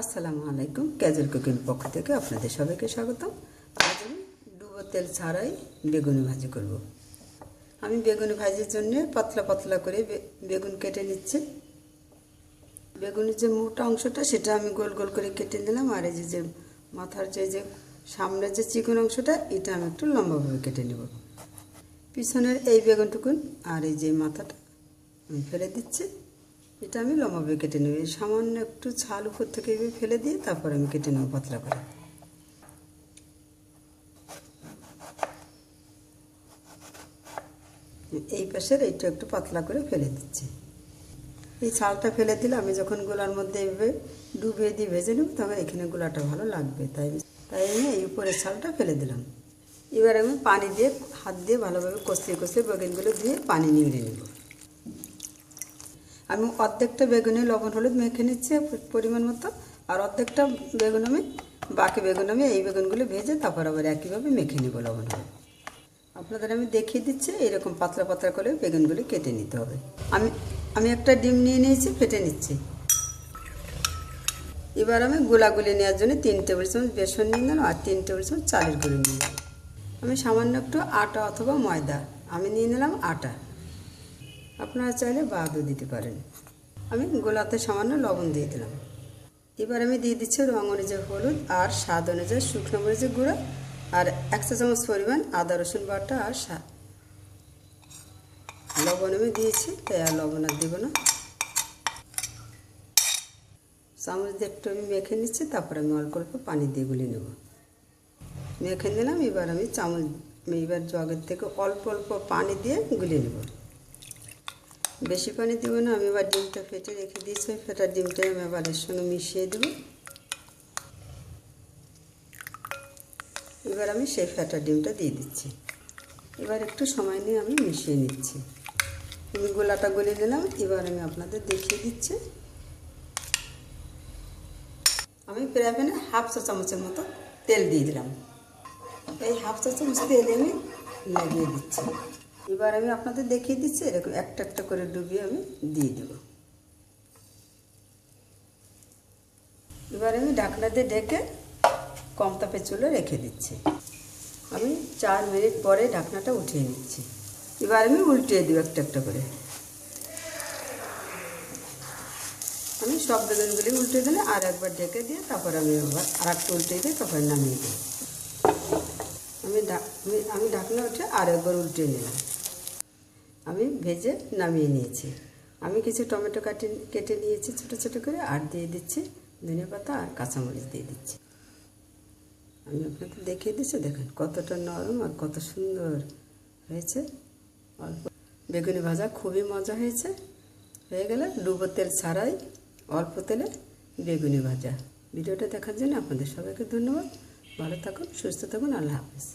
আসসালামু আলাইকুম, casual cooking পক্ষ থেকে আপনাদের সবাইকে স্বাগতম। আজ আমি ডুবো তেল ছাড়াই বেগুনি ভাজি করব। আমি বেগুনি ভাজির জন্য পাতলা পাতলা করে বেগুন কেটে নিচ্ছি। বেগুনের যে মোটা অংশটা, সেটা আমি গোল গোল করে কেটে নিলাম, আর এই যে মাথার যে যে সামনের যে চিকন অংশটা, এটা আমি একটু লম্বাভাবে কেটে নেব। পিছনের এই বেগুনটুকুন আর এই যে মাথাটা, আমি ফেলে দিচ্ছি। এটা আমি লম্বাভাবে কেটে নেব। সামান্য একটু ছাল উপর থেকে ফেলে দিয়ে তারপর আমি কেটে নেব পাতলা করে। এই পাশের এইটা একটু পাতলা করে ফেলে দিচ্ছি। এই ছালটা ফেলে দিলে আমি যখন গোলার মধ্যে এইভাবে ডুবিয়ে দিয়ে ভেজে নেব, তখন এখানে গোলাটা ভালো লাগবে। তাই তাই আমি এই উপরের ছালটা ফেলে দিলাম। এবার আমি পানি দিয়ে হাত দিয়ে ভালোভাবে কষিয়ে কষিয়ে বেগুনগুলো দিয়ে পানি নিংড়ে নেব। আমি অর্ধেকটা বেগুনে, লবণ, হলুদ মেখে নিচ্ছি পরিমাণ মতো। আর অর্ধেকটা বেগুন আমি, বাকি বেগুন আমি, এই বেগুনগুলো ভেজে তারপর আবার একইভাবে মেখে নেব লবণ, হলুদ। আপনাদের আমি দেখিয়ে দিচ্ছি, এরকম পাতলা পাতলা করে বেগুনগুলি কেটে নিতে হবে। আমি আমি একটা ডিম নিয়ে নিয়েছি, ফেটে নিচ্ছি। এবার আমি গোলাগুলি নেওয়ার জন্য তিন টেবিল চামচ বেসন নিয়ে নিলাম আর তিন টেবিল চামচ চালের গুঁড়ো নিয়ে আমি সামান্য একটু আটা অথবা ময়দা, আমি নিয়ে নিলাম আটা। আপনারা চাইলে বাদও দিতে পারেন। আমি গোলাতে সামান্য লবণ দিয়ে দিলাম। এবার আমি দিয়ে দিচ্ছি রঙ অনুযায়ী হলুদ আর স্বাদ অনুযায়ী শুকনো মরিচের গুঁড়ো আর এক চা চামচ পরিমাণ আদা রসুন বাটা আর স্বাদ লবণ আমি দিয়েছি, তাই আর লবণ আর দেবো না। চামচ দিয়ে একটু আমি মেখে নিচ্ছি, তারপরে আমি অল্প অল্প পানি দিয়ে গুলি নেব। মেখে নিলাম, এবার আমি চামচ এবার জগের থেকে অল্প অল্প পানি দিয়ে গুলিয়ে নেব। বেশি পানি দেবো না, আমি এবার ডিমটা ফেটে রেখে দিয়েছি ফেটার ডিমটা আমি আবার এর সঙ্গে মিশিয়ে দেবো। এবার আমি সেই ফেটার ডিমটা দিয়ে দিচ্ছি। এবার একটু সময় নিয়ে আমি মিশিয়ে নিচ্ছি। আমি গোলাটা গলে নিলাম, এবার আমি আপনাদের দেখিয়ে দিচ্ছি। আমি প্রায় প্যানে হাফ চা চামচের মতো তেল দিয়ে দিলাম। এই হাফ চা চামচ তেল আমি লাগিয়ে দিচ্ছি। এবার আমি আপনাদের দেখিয়ে দিচ্ছি, এরকম একটা একটা করে ডুবিয়ে আমি দিয়ে দেব। এবার আমি ঢাকনা দিয়ে ডেকে কম তাপে চুলে রেখে দিচ্ছি। আমি চার মিনিট পরে ঢাকনাটা উঠিয়ে নিচ্ছি। এবার আমি উল্টিয়ে দেবো একটা একটা করে। আমি সব বেগুনগুলি উল্টে দিলে আর একবার ঢেকে দিয়ে তারপর আমি আর একটা উল্টে দিয়ে তারপর নামিয়ে দিই আমি আমি ঢাকনা উঠে আর একবার উল্টে নিলাম। আমি ভেজে নামিয়ে নিয়েছি। আমি কিছু টমেটো কাটি, কেটে নিয়েছি ছোটো ছোটো করে, আর দিয়ে দিচ্ছি ধনে পাতা আর কাঁচামরিচ দিয়ে দিচ্ছি। আমি আপনাকে দেখিয়ে দিচ্ছি, দেখেন কতটা নরম আর কত সুন্দর হয়েছে। অল্প বেগুনি ভাজা খুবই মজা হয়েছে। হয়ে গেলে ডুবো তেল ছাড়াই অল্প তেলে বেগুনি ভাজা। ভিডিওটা দেখার জন্য আপনাদের সবাইকে ধন্যবাদ। ভালো থাকুন, সুস্থ থাকুন, আল্লাহ হাফিজ।